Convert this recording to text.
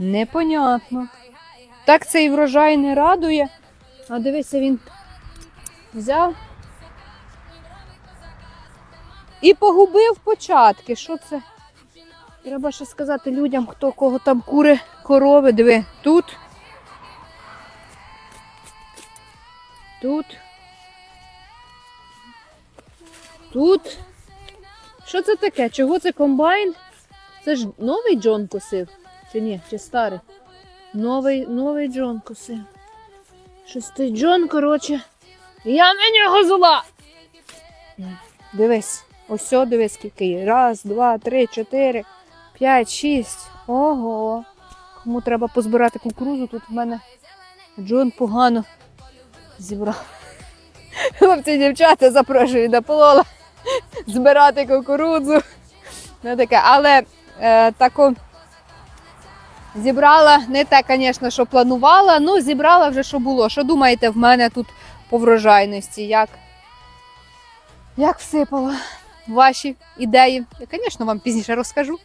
Непонятно. Так цей врожай не радує. А дивися, він взяв і погубив початки. Що це? Треба ще сказати людям, хто кого там кури, корови. Диви, тут. Тут. Тут. Що це таке? Чого це комбайн? Це ж новий Джон косив? Чи ні? Чи старий? Новий, новий Джон косив. Шостий Джон, коротше. Я на нього зла. Дивись, ось дивись, скільки є. Раз, два, три, чотири, п'ять, шість. Ого. Кому треба позбирати кукурузу, тут в мене Джон погано зібрав. Хлопці, дівчата запрошую до полола збирати кукурудзу. Ну, таке. Але е, таку зібрала не те, звісно, що планувала, ну зібрала вже, що було. Що думаєте, в мене тут по врожайності? Як, як всипала ваші ідеї? Я, звісно, вам пізніше розкажу.